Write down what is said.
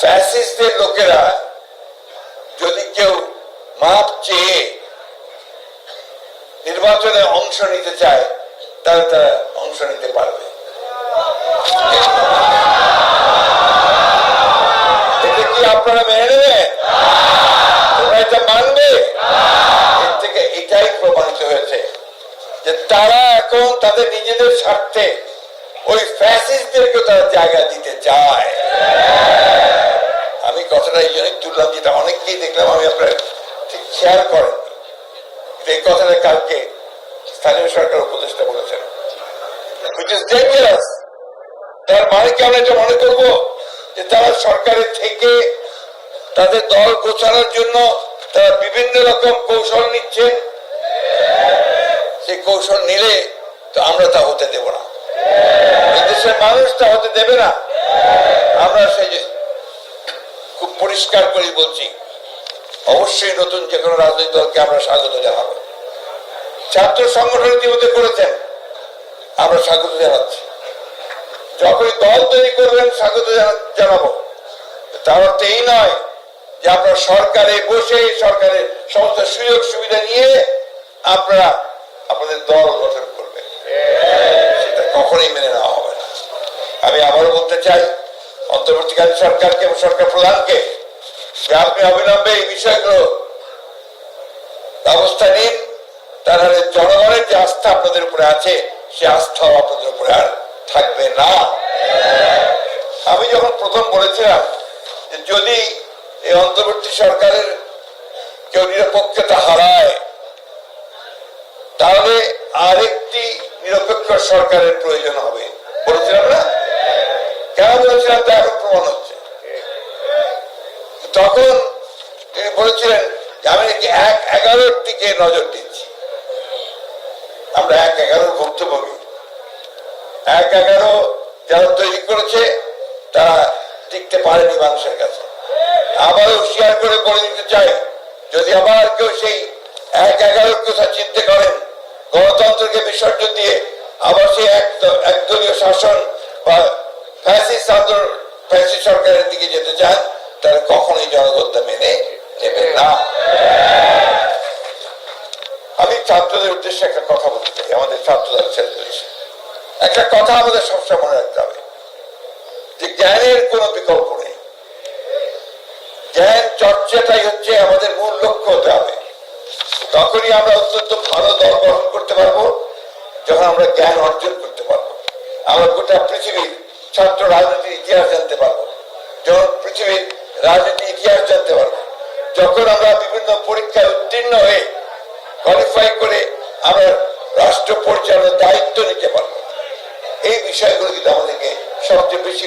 ফ্যাসিস্টদের লোকেরা যদি কেউ মাপ চেয়ে নির্বাচনে অংশ নিতে চায়, তাহলে তারা অংশ নিতে পারবে। কি আপনারা মেনে নেবেন? এটা মানবে? এর থেকে এটাই প্রমাণিত হয়েছে যে তারা এখন তাদের নিজেদের স্বার্থে ওই ফ্যাসিস্টদেরকে তারা জায়গা দিতে চায়। আমি কথাটা এই জন্যই তুললাম যেটা অনেককেই দেখলাম, আমি আপনার ঠিক শেয়ার করেন এই কথাটা কালকে স্থানীয় সরকার উপদেষ্টা বলেছেন। Which is dangerous তার মানে কি আমরা এটা মনে করব? যে তারা সরকারের থেকে তাদের দল গোছানোর জন্য তারা বিভিন্ন রকম কৌশল নিচ্ছেন। সেই কৌশল নিলে তো আমরা তা হতে দেব না। এই দেশের মানুষ তা হতে দেবে না। আমরা সেই খুব পরিষ্কার করে বলছি, অবশ্যই নতুন যে কোনো রাজনৈতিক দলকে আমরা স্বাগত জানাব। ছাত্র সংগঠন ইতিমধ্যে করেছেন, আমরা স্বাগত জানাচ্ছি। যখনই দল তৈরি করবেন, স্বাগত জানাব। তার অর্থ এই নয় যে আপনারা সরকারে বসে সরকারের সমস্ত সুযোগ সুবিধা নিয়ে আপনারা আপনাদের দল গঠন করবেন। কখনোই মেনে নেওয়া হবে না। আমি আবারও বলতে চাই, অন্তর্বর্তীকালীন সরকারকে এবং সরকার প্রধানকে আপনি অবিলম্বে এই বিষয়গুলো ব্যবস্থা নিন। তাহলে জনগণের যে আস্থা আপনাদের উপরে আছে, সে আস্থাও আপনাদের উপরে আর থাকবে না। আমি যখন প্রথম বলেছিলাম যে যদি এই অন্তর্বর্তী সরকারের কেউ নিরপেক্ষতা হারায়, তাহলে আরেকটি নিরপেক্ষ সরকারের প্রয়োজন হবে। বলেছিলাম না কেন বলেছিলাম তা এখন প্রমাণ হচ্ছে। তখন তিনি বলেছিলেন আমি নাকি এক এগারোর দিকে নজর দিচ্ছি। আমরা এক এগারোর ভুক্তভোগী। এক এগারো যারা তৈরি করেছে, তারা টিকতে পারেনি মানুষের কাছে। আবার হুঁশিয়ার করে বলে দিতে চাই, যদি আবার কেউ সেই এক এগারোর কথা চিন্তা করেন গণতন্ত্রকে বিসর্জন দিয়ে আবার সেই একদলীয় শাসন বা ফ্যাসিস্ট আন্দোলন সরকারের দিকে যেতে চান তারা কখনোই জনগণ তা মেনে নেবে না। আমি ছাত্রদের উদ্দেশ্যে একটা কথা বলতে চাই, আমাদের ছাত্রদের ছেলেদের একটা কথা আমাদের সবসময় মনে রাখতে হবে, যে জ্ঞানের কোনো বিকল্প নেই। জ্ঞান চর্চাটাই হচ্ছে আমাদের মূল লক্ষ্য হতে হবে তখনই আমরা অত্যন্ত ভালো দল গঠন করতে পারব, যখন আমরা জ্ঞান অর্জন করতে পারব। আমরা গোটা পৃথিবীর ছাত্র রাজনীতির ইতিহাস জানতে পারব। যখন পৃথিবীর রাজনীতির ইতিহাস জানতে পারব। যখন আমরা বিভিন্ন পরীক্ষায় উত্তীর্ণ হয়ে কোয়ালিফাই করে আমরা রাষ্ট্র পরিচালনার দায়িত্ব নিতে পারব। এই বিষয়গুলো কিন্তু আমাদেরকে সবচেয়ে বেশি